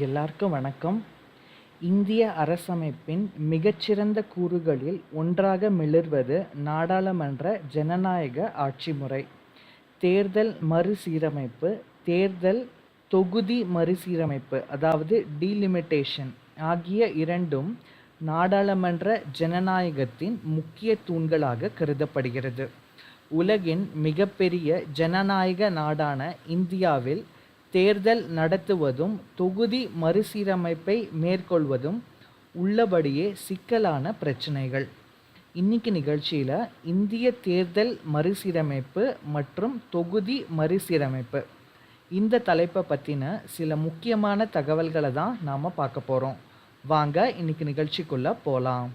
எல்லாருக்கும் வணக்கம். இந்திய அரசமைப்பின் மிகச்சிறந்த கூறுகளில் ஒன்றாக மிளர்வது நாடாளுமன்ற ஜனநாயக ஆட்சி முறை. தேர்தல் மறுசீரமைப்பு தேர்தல் தொகுதி மறுசீரமைப்பு அதாவது டீலிமிட்டேஷன் ஆகிய இரண்டும் நாடாளுமன்ற ஜனநாயகத்தின் முக்கிய தூண்களாக கருதப்படுகிறது. உலகின் மிகப்பெரிய ஜனநாயக நாடான இந்தியாவில் தேர்தல் நடத்துவதும் தொகுதி மறுசீரமைப்பை மேற்கொள்வதும் உள்ளபடியே சிக்கலான பிரச்சினைகள். இன்னைக்கு நிகழ்ச்சியில் இந்திய தேர்தல் மறுசீரமைப்பு மற்றும் தொகுதி மறுசீரமைப்பு. இந்த தலைப்பை பற்றின சில முக்கியமான தகவல்களை தான் நாம் பார்க்க போகிறோம் வாங்க இன்னைக்கு நிகழ்ச்சிக்குள்ளே போகலாம்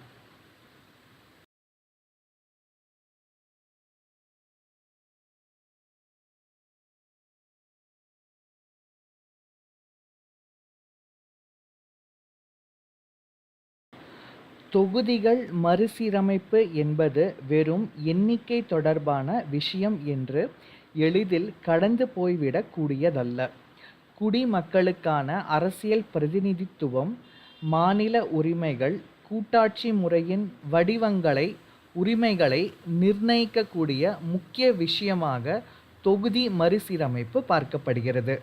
தொகுதிகள் மறுசீரமைப்பு என்பது வெறும் எண்ணிக்கை தொடர்பான விஷயம் என்று எளிதில் கடந்து போய்விடக் கூடியதல்ல. குடிமக்களுக்கான அரசியல் பிரதிநிதித்துவம் மாநில உரிமைகள் கூட்டாட்சி முறையின் வடிவங்களை உரிமைகளை நிர்ணயிக்கக்கூடிய முக்கிய விஷயமாக தொகுதி மறுசீரமைப்பு பார்க்கப்படுகிறது.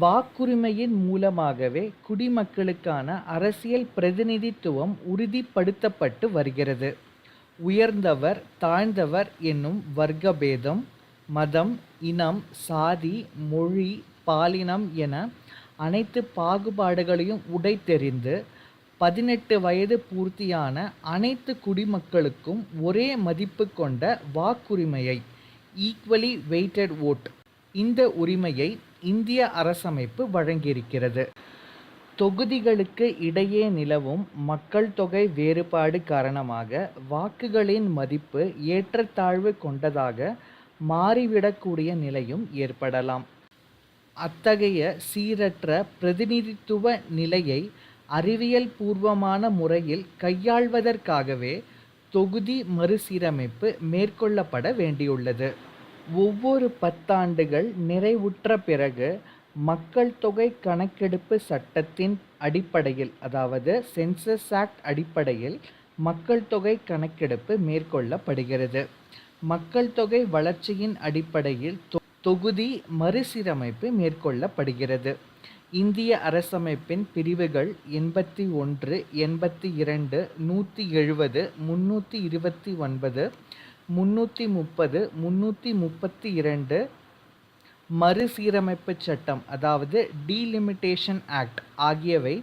வாக்குரிமையின் மூலமாகவே குடிமக்களுக்கான அரசியல் பிரதிநிதித்துவம் உறுதிப்படுத்தப்பட்டு வருகிறது. உயர்ந்தவர் தாழ்ந்தவர் என்னும் வர்க்கபேதம் மதம் இனம் சாதி மொழி பாலினம் என அனைத்து பாகுபாடுகளையும் உடைத்தெறிந்து பதினெட்டு வயது பூர்த்தியான அனைத்து குடிமக்களுக்கும் ஒரே மதிப்பு கொண்ட வாக்குரிமையை ஈக்குவலி வெயிட்டட் ஓட் இந்த உரிமையை இந்திய அரசமைப்பு வழங்கியிருக்கிறது. தொகுதிகளுக்கு இடையே நிலவும் மக்கள் தொகை வேறுபாடு காரணமாக வாக்குகளின் மதிப்பு ஏற்றத்தாழ்வு கொண்டதாக மாறிவிடக்கூடிய நிலையும் ஏற்படலாம். அத்தகைய சீரற்ற பிரதிநிதித்துவ நிலையை அறிவியல் பூர்வமான முறையில் கையாள்வதற்காகவே தொகுதி மறுசீரமைப்பு மேற்கொள்ளப்பட வேண்டியுள்ளது. ஒவ்வொரு பத்தாண்டுகள் நிறைவுற்ற பிறகு மக்கள் தொகை கணக்கெடுப்பு சட்டத்தின் அடிப்படையில் அதாவது சென்சஸ் ஆக்ட் அடிப்படையில் மக்கள் தொகை கணக்கெடுப்பு மேற்கொள்ளப்படுகிறது. மக்கள் தொகை வளர்ச்சியின் அடிப்படையில் தொகுதி மறுசீரமைப்பு மேற்கொள்ளப்படுகிறது. இந்திய அரசமைப்பின் பிரிவுகள் எண்பத்தி ஒன்று எண்பத்தி இரண்டு நூற்றி எழுபது முந்நூற்றி இருபத்தி ஒன்பது முந்நூற்றி முப்பது முந்நூற்றி முப்பத்தி இரண்டு மறுசீரமைப்பு சட்டம் அதாவது டீலிமிட்டேஷன் ஆக்ட் ஆகியவை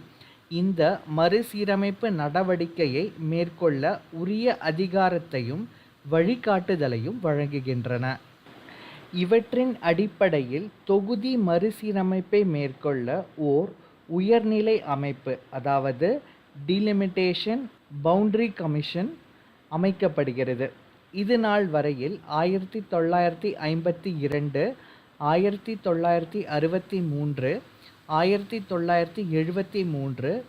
இந்த மறுசீரமைப்பு நடவடிக்கையை மேற்கொள்ள உரிய அதிகாரத்தையும் வழிகாட்டுதலையும் வழங்குகின்றன. இவற்றின் அடிப்படையில் தொகுதி மறுசீரமைப்பை மேற்கொள்ள ஓர் உயர்நிலை அமைப்பு அதாவது டிலிமிட்டேஷன் பவுண்டரி கமிஷன் அமைக்கப்படுகிறது. இது நாள் வரையில் ஆயிரத்தி தொள்ளாயிரத்தி ஐம்பத்தி இரண்டு ஆயிரத்தி தொள்ளாயிரத்தி அறுபத்தி மூன்று ஆயிரத்தி தொள்ளாயிரத்தி எழுபத்தி மூன்று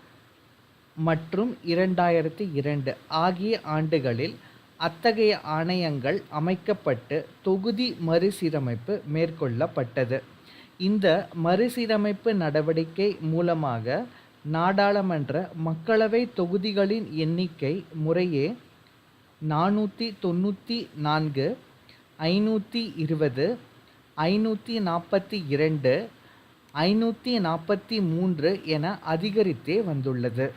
மற்றும் இரண்டாயிரத்தி இரண்டு ஆகிய ஆண்டுகளில் அத்தகைய ஆணையங்கள் அமைக்கப்பட்டு தொகுதி மறுசீரமைப்பு மேற்கொள்ளப்பட்டது. இந்த மறுசீரமைப்பு நடவடிக்கை மூலமாக நாடாளுமன்ற மக்களவை தொகுதிகளின் எண்ணிக்கை முறையே நானூற்றி தொண்ணூற்றி நான்கு ஐநூற்றி இருபது ஐநூற்றி நாற்பத்தி இரண்டு ஐநூற்றி நாற்பத்தி மூன்று என அதிகரித்தே வந்துள்ளது.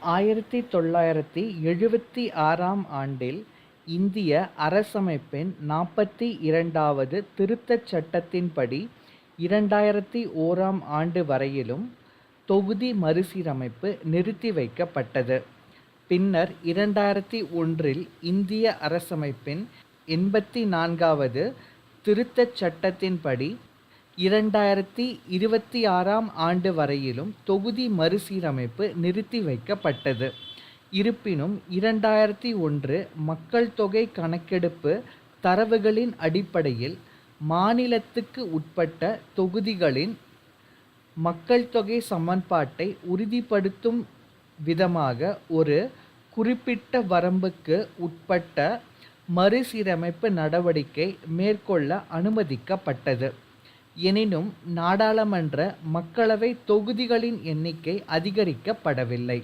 ஆயிரத்தி தொள்ளாயிரத்தி எழுபத்தி ஆறாம் ஆண்டில் இந்திய அரசமைப்பின் நாற்பத்தி இரண்டாவது திருத்தச் சட்டத்தின்படி இரண்டாயிரத்தி ஓராம் ஆண்டு வரையிலும் தொகுதி மறுசீரமைப்பு நிறுத்தி வைக்கப்பட்டது. பின்னர் இரண்டாயிரத்தி ஒன்றில் இந்திய அரசமைப்பின் எண்பத்தி நான்காவது திருத்தச் சட்டத்தின்படி இரண்டாயிரத்தி இருபத்தி ஆறாம் ஆண்டு வரையிலும் தொகுதி மறுசீரமைப்பு நிறுத்தி வைக்கப்பட்டது. இருப்பினும் இரண்டாயிரத்தி ஒன்று மக்கள் தொகை கணக்கெடுப்பு தரவுகளின் அடிப்படையில் மாநிலத்துக்கு உட்பட்ட தொகுதிகளின் மக்கள் தொகை சமன்பாட்டை உறுதிப்படுத்தும் விதமாக ஒரு குறிப்பிட்ட வரம்புக்கு உட்பட்ட மறுசீரமைப்பு நடவடிக்கை மேற்கொள்ள அனுமதிக்கப்பட்டது எனினும் நாடாளுமன்ற மக்களவை தொகுதிகளின் எண்ணிக்கை அதிகரிக்கப்படவில்லை.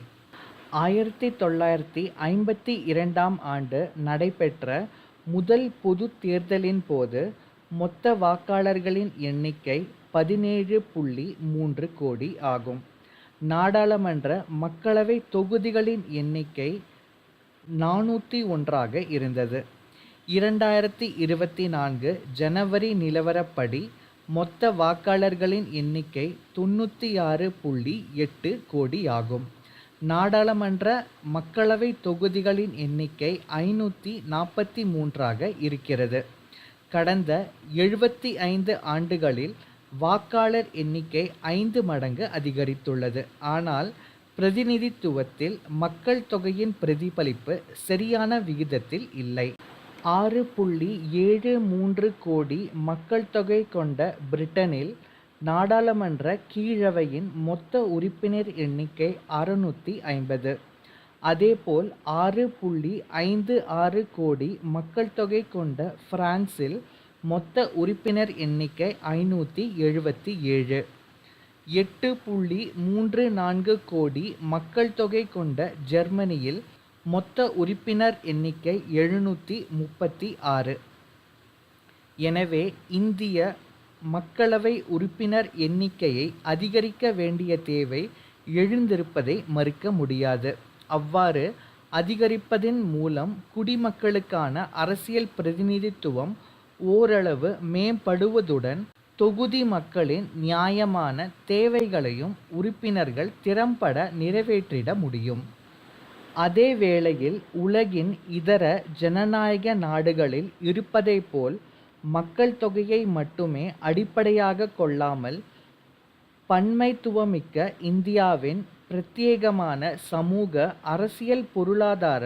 ஆயிரத்தி தொள்ளாயிரத்தி ஐம்பத்தி இரண்டாம் ஆண்டு நடைபெற்ற முதல் பொதுத் தேர்தலின் போது மொத்த வாக்காளர்களின் எண்ணிக்கை பதினேழு புள்ளி மூன்று கோடி ஆகும். நாடாளுமன்ற மக்களவை தொகுதிகளின் எண்ணிக்கை நானூற்றி ஒன்றாக இருந்தது. இரண்டாயிரத்தி இருபத்தி நான்கு ஜனவரி நிலவரப்படி மொத்த வாக்காளர்களின் எண்ணிக்கை தொண்ணூற்றி ஆறு புள்ளி எட்டு கோடியாகும். நாடாளுமன்ற மக்களவை தொகுதிகளின் எண்ணிக்கை ஐநூற்றி நாற்பத்தி மூன்றாக இருக்கிறது. கடந்த எழுபத்தி ஐந்து ஆண்டுகளில் வாக்காளர் எண்ணிக்கை ஐந்து மடங்கு அதிகரித்துள்ளது. ஆனால் பிரதிநிதித்துவத்தில் மக்கள் தொகையின் பிரதிபலிப்பு சரியான விகிதத்தில் இல்லை. ஆறு புள்ளி ஏழு மூன்று கோடி மக்கள் தொகை கொண்ட பிரிட்டனில் நாடாளுமன்ற கீழவையின் மொத்த உறுப்பினர் எண்ணிக்கை அறுநூற்றி ஐம்பது. அதேபோல் ஆறு புள்ளி ஐந்து ஆறு கோடி மக்கள் தொகை கொண்ட பிரான்சில் மொத்த உறுப்பினர் எண்ணிக்கை ஐநூத்தி எழுபத்தி ஏழு. எட்டு புள்ளி மூன்று நான்கு கோடி மக்கள் தொகை கொண்ட ஜெர்மனியில் மொத்த உறுப்பினர் எண்ணிக்கை எழுநூத்தி முப்பத்தி ஆறு. எனவே இந்திய மக்களவை உறுப்பினர் எண்ணிக்கையை அதிகரிக்க வேண்டிய தேவை எழுந்திருப்பதை மறுக்க முடியாது. அவ்வாறு அதிகரிப்பதன் மூலம் குடிமக்களுக்கான அரசியல் பிரதிநிதித்துவம் ஓரளவு மேம்படுவதுடன் தொகுதி மக்களின் நியாயமான தேவைகளையும் உறுப்பினர்கள் திறம்பட நிறைவேற்றிட முடியும். அதே வேளையில் உலகின் இதர ஜனநாயக நாடுகளில் இருப்பதைப் போல் மக்கள் தொகையை மட்டுமே அடிப்படையாக கொள்ளாமல் பன்மைத்துவமிக்க இந்தியாவின் பிரத்யேகமான சமூக அரசியல் பொருளாதார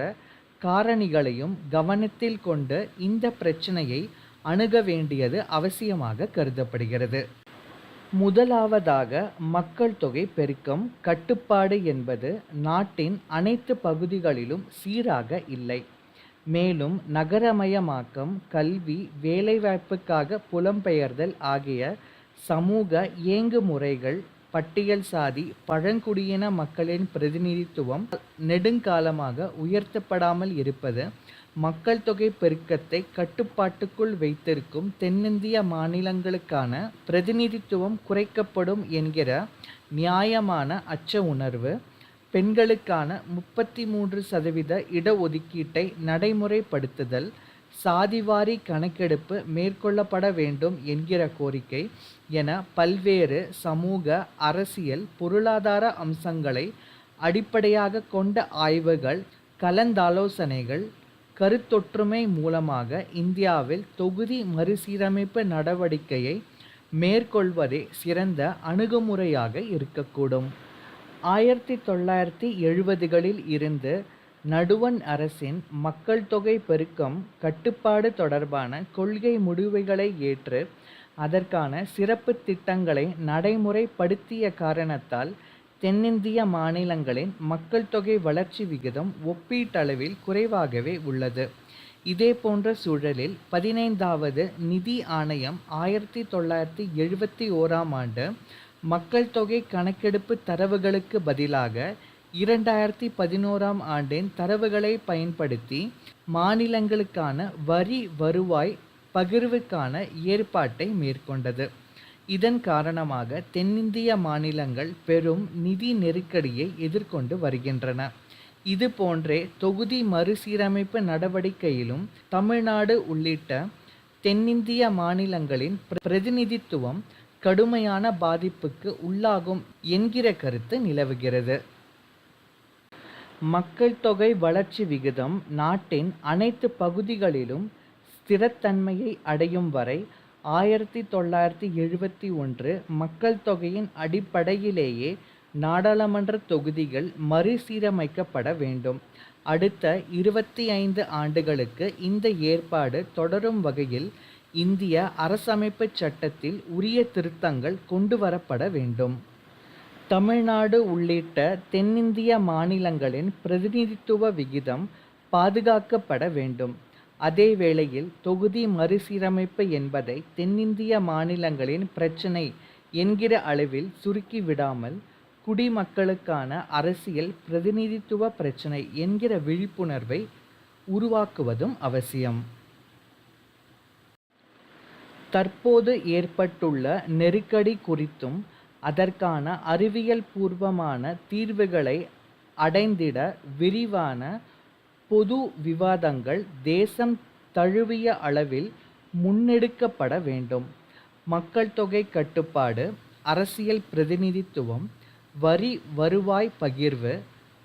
காரணிகளையும் கவனத்தில் கொண்டு இந்த பிரச்சனையை அணுக வேண்டியது அவசியமாக கருதப்படுகிறது. முதலாவதாக மக்கள் தொகை பெருக்கம் கட்டுப்பாடு என்பது நாட்டின் அனைத்து பகுதிகளிலும் சீராக இல்லை. மேலும் நகரமயமாக்கம் கல்வி வேலைவாய்ப்புக்காக புலம்பெயர்தல் ஆகிய சமூக இயங்கு முறைகள் பட்டியல் சாதி பழங்குடியின மக்களின் பிரதிநிதித்துவம் நெடுங்காலமாக உயர்த்தப்படாமல் இருப்பது மக்கள் தொகை பெருக்கத்தை கட்டுப்பாட்டுக்குள் வைத்திருக்கும் தென்னிந்திய மாநிலங்களுக்கான பிரதிநிதித்துவம் குறைக்கப்படும் என்கிற நியாயமான அச்ச உணர்வு பெண்களுக்கான முப்பத்தி மூன்று சதவீத இட ஒதுக்கீட்டை நடைமுறைப்படுத்துதல் சாதிவாரி கணக்கெடுப்பு மேற்கொள்ளப்பட வேண்டும் என்கிற கோரிக்கை என பல்வேறு சமூக அரசியல் பொருளாதார அம்சங்களை அடிப்படையாக கொண்ட ஆய்வுகள் கலந்தாலோசனைகள் கருத்தொற்றுமை மூலமாக இந்தியாவில் தொகுதி மறுசீரமைப்பு நடவடிக்கையை மேற்கொள்வதே சிறந்த அணுகுமுறையாக இருக்கக்கூடும். ஆயிரத்தி தொள்ளாயிரத்தி எழுபதுகளில் இருந்து நடுவண் அரசின் மக்கள் தொகை பெருக்கம் கட்டுப்பாடு தொடர்பான கொள்கை முடிவுகளை ஏற்று அதற்கான சிறப்பு திட்டங்களை நடைமுறைப்படுத்திய காரணத்தால் தென்னிந்திய மாநிலங்களின் மக்கள் தொகை வளர்ச்சி விகிதம் ஒப்பீட்டளவில் குறைவாகவே உள்ளது. இதேபோன்ற சூழலில் பதினைந்தாவது நிதி ஆணையம் ஆயிரத்தி தொள்ளாயிரத்தி எழுபத்தி ஓராம் ஆண்டு மக்கள் தொகை கணக்கெடுப்பு தரவுகளுக்கு பதிலாக இரண்டாயிரத்தி பதினோராம் ஆண்டின் தரவுகளை பயன்படுத்தி மாநிலங்களுக்கான வரி வருவாய் பகிர்வுக்கான ஏற்பாட்டை மேற்கொண்டது. இதன் காரணமாக தென்னிந்திய மாநிலங்கள் பெரும் நிதி நெருக்கடியை எதிர்கொண்டு வருகின்றன. இது போன்றே தொகுதி மறுசீரமைப்பு நடவடிக்கையிலும் தமிழ்நாடு உள்ளிட்ட தென்னிந்திய மாநிலங்களின் பிரதிநிதித்துவம் கடுமையான பாதிப்புக்கு உள்ளாகும் என்கிற கருத்து நிலவுகிறது. மக்கள் தொகை வளர்ச்சி விகிதம் நாட்டின் அனைத்து பகுதிகளிலும் ஸ்திரத்தன்மையை அடையும் வரை ஆயிரத்தி தொள்ளாயிரத்தி எழுபத்தி ஒன்று மக்கள் தொகையின் அடிப்படையிலேயே நாடாளுமன்ற தொகுதிகள் மறுசீரமைக்கப்பட வேண்டும். அடுத்த இருபத்தி ஐந்து ஆண்டுகளுக்கு இந்த ஏற்பாடு தொடரும் வகையில் இந்திய அரசமைப்புச் சட்டத்தில் உரிய திருத்தங்கள் கொண்டு வரப்பட வேண்டும். தமிழ்நாடு உள்ளிட்ட தென்னிந்திய மாநிலங்களின் பிரதிநிதித்துவ விகிதம் பாதுகாக்கப்பட வேண்டும். அதே வேளையில் தொகுதி மறுசீரமைப்பு என்பதை தென்னிந்திய மாநிலங்களின் பிரச்சினை என்கிற அளவில் சுருக்கி விடாமல் குடிமக்களுக்கான அரசியல் பிரதிநிதித்துவ பிரச்சினை என்கிற விழிப்புணர்வை உருவாக்குவதும் அவசியம். தற்போது ஏற்பட்டுள்ள நெருக்கடி குறித்தும் அதற்கான அறிவியல் பூர்வமான தீர்வுகளை அடைந்திட விரிவான பொது விவாதங்கள் தேசம் தழுவிய அளவில் முன்னெடுக்கப்பட வேண்டும். மக்கள் தொகை கட்டுப்பாடு, அரசியல் பிரதிநிதித்துவம், வரி வருவாய் பகிர்வு,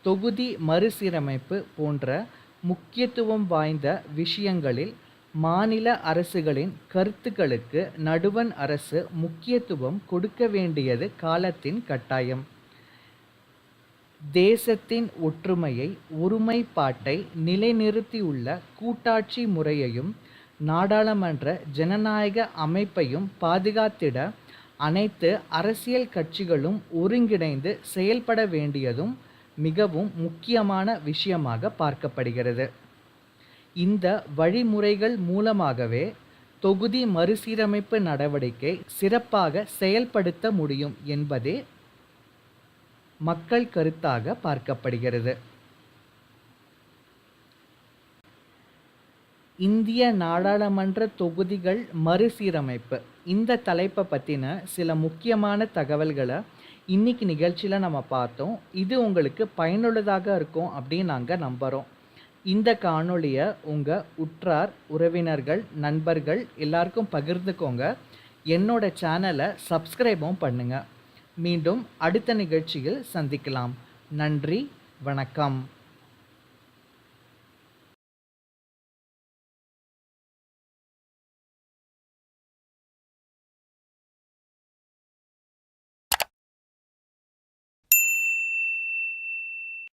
தொகுதி மறுசீரமைப்பு போன்ற முக்கியத்துவம் வாய்ந்த விஷயங்களில் மாநில அரசுகளின் கருத்துக்களுக்கு நடுவண் அரசு முக்கியத்துவம் கொடுக்க வேண்டியது காலத்தின் கட்டாயம். தேசத்தின் ஒற்றுமையை, ஒருமைப்பாட்டை நிலைநிறுத்தியுள்ள கூட்டாட்சி முறையையும் நாடாளுமன்ற ஜனநாயக அமைப்பையும் பாதுகாத்திட அனைத்து அரசியல் கட்சிகளும் ஒருங்கிணைந்து செயல்பட வேண்டியதும் மிகவும் முக்கியமான விஷயமாக பார்க்கப்படுகிறது. இந்த வழிமுறைகள் மூலமாகவே தொகுதி மறுசீரமைப்பு நடவடிக்கை சிறப்பாக செயல்படுத்த முடியும் என்பதே மக்கள் கருத்தாக பார்க்கப்படுகிறது. இந்திய நாடாளுமன்ற தொகுதிகள் மறுசீரமைப்பு இந்த தலைப்பை பற்றின சில முக்கியமான தகவல்களை இன்னைக்கு நிகழ்ச்சியில் நம்ம பார்த்தோம். இது உங்களுக்கு பயனுள்ளதாக இருக்கும் அப்படின்னு நாங்கள் நம்புகிறோம். இந்த காணொளியை உங்கள் உற்றார், உறவினர்கள், நண்பர்கள் எல்லாருக்கும் பகிர்ந்துக்கோங்க. என்னோட சேனலை சப்ஸ்கிரைபும் பண்ணுங்கள் மீண்டும் அடுத்த நிகழ்ச்சியில் சந்திக்கலாம். நன்றி, வணக்கம்.